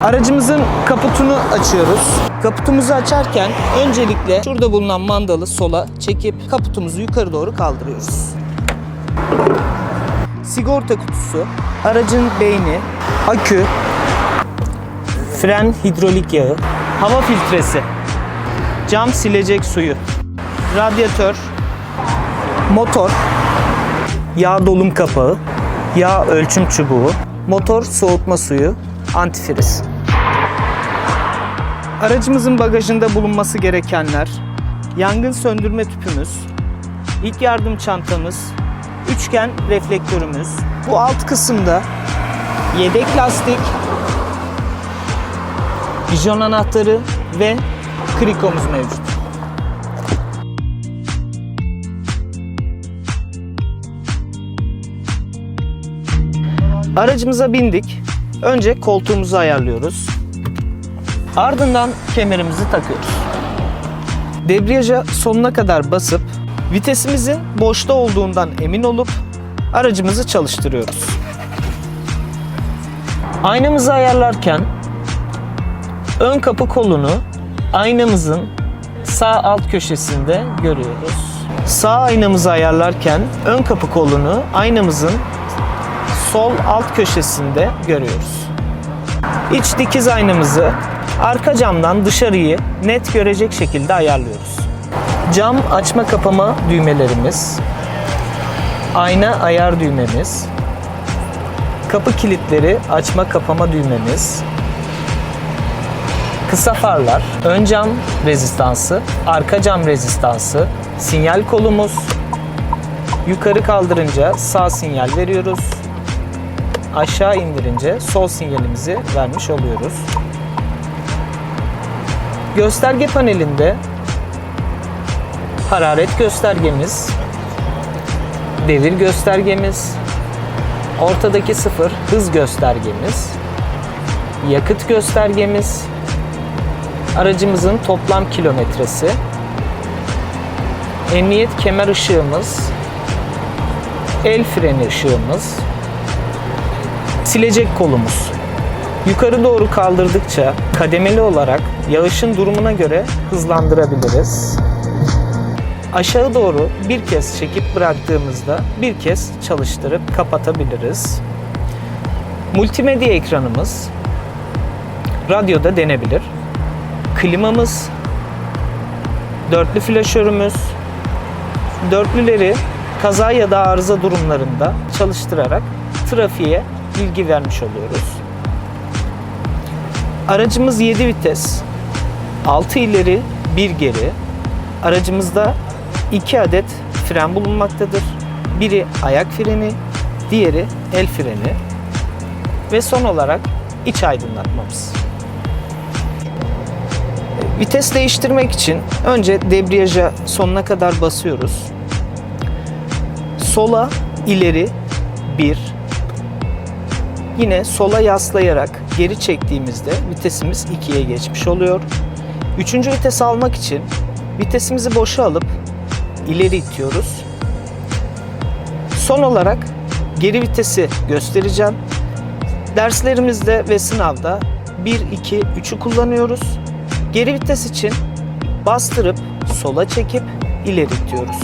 Aracımızın kaputunu açıyoruz. Kaputumuzu açarken öncelikle şurada bulunan mandalı sola çekip kaputumuzu yukarı doğru kaldırıyoruz. Sigorta kutusu, aracın beyni, akü, fren hidrolik yağı, hava filtresi, cam silecek suyu, radyatör, motor, yağ dolum kapağı, yağ ölçüm çubuğu, motor soğutma suyu, antifriz. Aracımızın bagajında bulunması gerekenler, yangın söndürme tüpümüz, ilk yardım çantamız, üçgen reflektörümüz. Bu alt kısımda yedek lastik, bijon anahtarı ve krikomuz mevcut. Aracımıza bindik. Önce koltuğumuzu ayarlıyoruz. Ardından kemerimizi takıyoruz. Debriyaja sonuna kadar basıp vitesimizin boşta olduğundan emin olup aracımızı çalıştırıyoruz. Aynamızı ayarlarken ön kapı kolunu aynamızın sağ alt köşesinde görüyoruz. Sağ aynamızı ayarlarken ön kapı kolunu aynamızın sol alt köşesinde görüyoruz. İç dikiz aynamızı arka camdan dışarıyı net görecek şekilde ayarlıyoruz. Cam açma kapama düğmelerimiz, ayna ayar düğmemiz, kapı kilitleri açma kapama düğmemiz, kısa farlar, ön cam rezistansı, arka cam rezistansı, sinyal kolumuz, yukarı kaldırınca sağ sinyal veriyoruz, aşağı indirince sol sinyalimizi vermiş oluyoruz. Gösterge panelinde hararet göstergemiz, devir göstergemiz, ortadaki sıfır hız göstergemiz, yakıt göstergemiz, aracımızın toplam kilometresi, emniyet kemer ışığımız, el freni ışığımız, silecek kolumuz. Yukarı doğru kaldırdıkça kademeli olarak yağışın durumuna göre hızlandırabiliriz. Aşağı doğru bir kez çekip bıraktığımızda bir kez çalıştırıp kapatabiliriz. Multimedya ekranımız radyoda denebilir. Klimamız, dörtlü flaşörümüz, dörtlüleri kaza ya da arıza durumlarında çalıştırarak trafiğe bilgi vermiş oluyoruz. Aracımız 7 vites, 6 ileri, 1 geri. Aracımızda 2 adet fren bulunmaktadır. Biri ayak freni, diğeri el freni ve son olarak iç aydınlatmamız. Vites değiştirmek için önce debriyaja sonuna kadar basıyoruz. Sola, ileri 1, Yine sola yaslayarak geri çektiğimizde vitesimiz 2'ye geçmiş oluyor. Üçüncü vites almak için vitesimizi boşa alıp ileri itiyoruz. Son olarak geri vitesi göstereceğim. Derslerimizde ve sınavda 1, 2, 3'ü kullanıyoruz. Geri vites için bastırıp sola çekip ileri itiyoruz.